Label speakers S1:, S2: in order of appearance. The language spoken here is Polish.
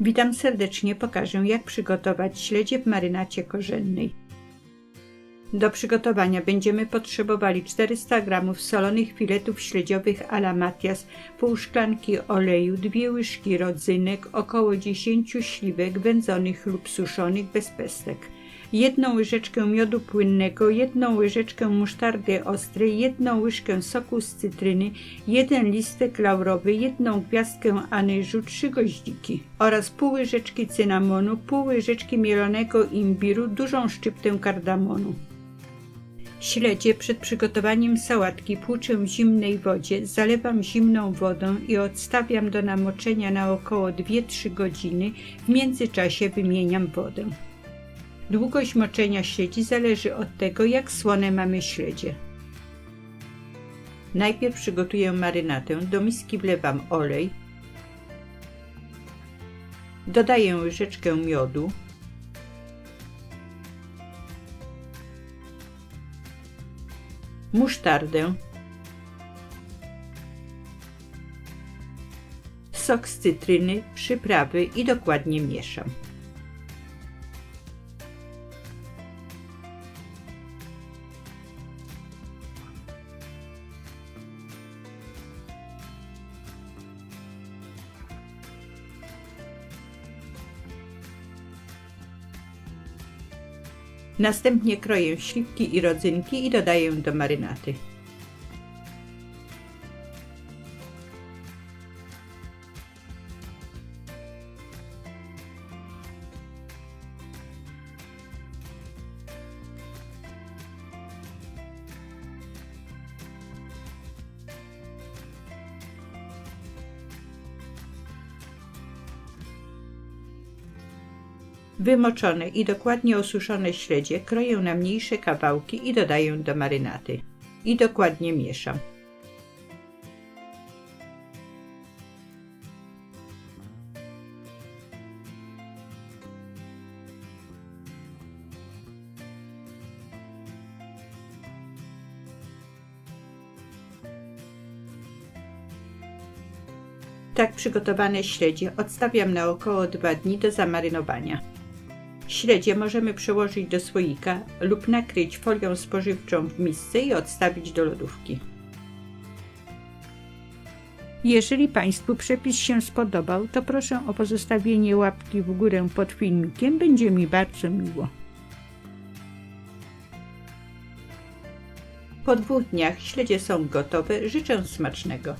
S1: Witam serdecznie, pokażę jak przygotować śledzie w marynacie korzennej. Do przygotowania będziemy potrzebowali 400 g solonych filetów śledziowych a la Matias, pół szklanki oleju, dwie łyżki rodzynek, około 10 śliwek wędzonych lub suszonych bez pestek, jedną łyżeczkę miodu płynnego, jedną łyżeczkę musztardy ostrej, jedną łyżkę soku z cytryny, jeden listek laurowy, jedną gwiazdkę anyżu, trzy goździki oraz pół łyżeczki cynamonu, pół łyżeczki mielonego imbiru, dużą szczyptę kardamonu. Śledzie przed przygotowaniem sałatki płuczę w zimnej wodzie, zalewam zimną wodą i odstawiam do namoczenia na około 2-3 godziny. W międzyczasie wymieniam wodę. Długość moczenia śledzi zależy od tego, jak słone mamy śledzie. Najpierw przygotuję marynatę. Do miski wlewam olej. Dodaję łyżeczkę miodu. Musztardę. Sok z cytryny, przyprawy i dokładnie mieszam. Następnie kroję śliwki i rodzynki i dodaję do marynaty. Wymoczone i dokładnie osuszone śledzie kroję na mniejsze kawałki i dodaję do marynaty. I dokładnie mieszam. Tak przygotowane śledzie odstawiam na około 2 dni do zamarynowania. Śledzie możemy przełożyć do słoika lub nakryć folią spożywczą w misce i odstawić do lodówki. Jeżeli Państwu przepis się spodobał, to proszę o pozostawienie łapki w górę pod filmikiem, będzie mi bardzo miło. Po dwóch dniach śledzie są gotowe, życzę smacznego.